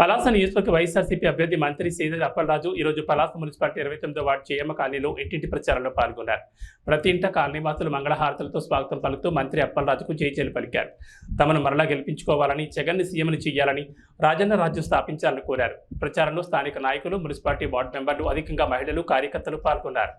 పలాస నియోజకవర్గ వైఎస్ఆర్సీపీ అభ్యర్థి మంత్రి సీదరి అప్పలరాజు ఈ రోజు పలాస మున్సిపాలిటీ ఇరవై తొమ్మిదో వార్డు చేయమ్మ కాలనీలో ఇంటింటి ప్రచారంలో పాల్గొన్నారు. ప్రతి ఇంట కాలనీవాసులు మంగళహారతులతో స్వాగతం పలుకుతూ మంత్రి అప్పలరాజుకు జైజేలు పలికారు. తమను మరలా గెలిపించుకోవాలని జగన్ని సీఎంని చేయాలని రాజన్న రాజ్యం స్థాపించాలని కోరారు. ప్రచారంలో స్థానిక నాయకులు మున్సిపాలిటీ వార్డు మెంబర్లు అధికంగా మహిళలు కార్యకర్తలు పాల్గొన్నారు.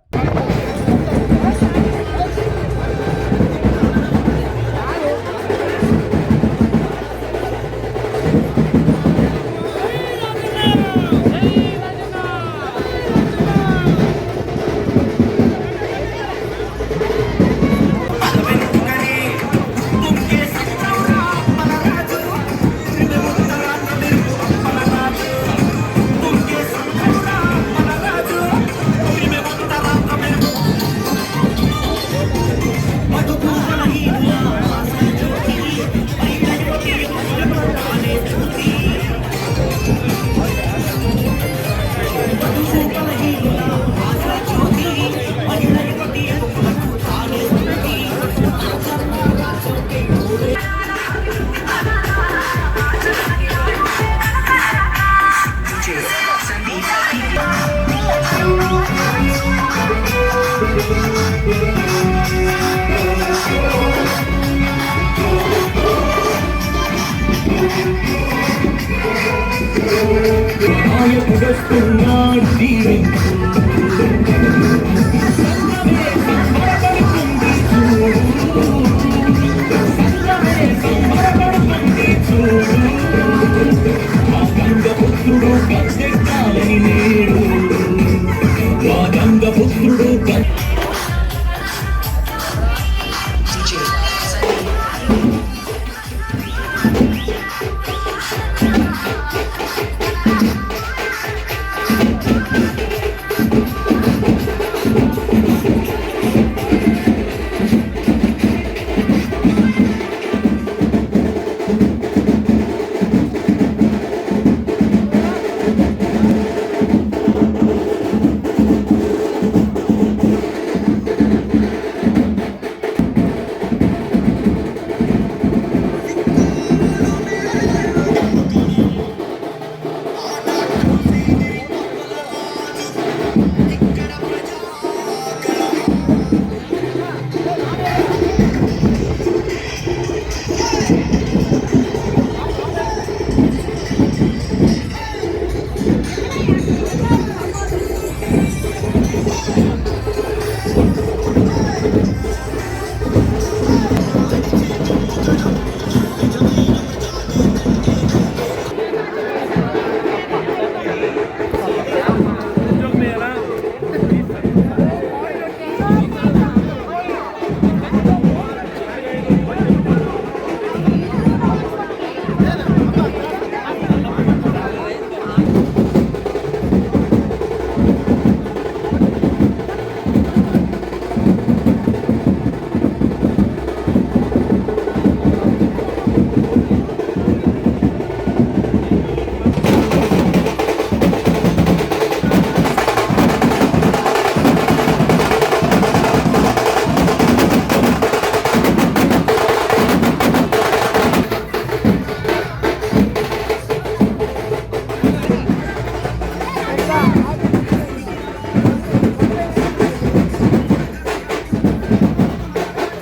I you just a nerd.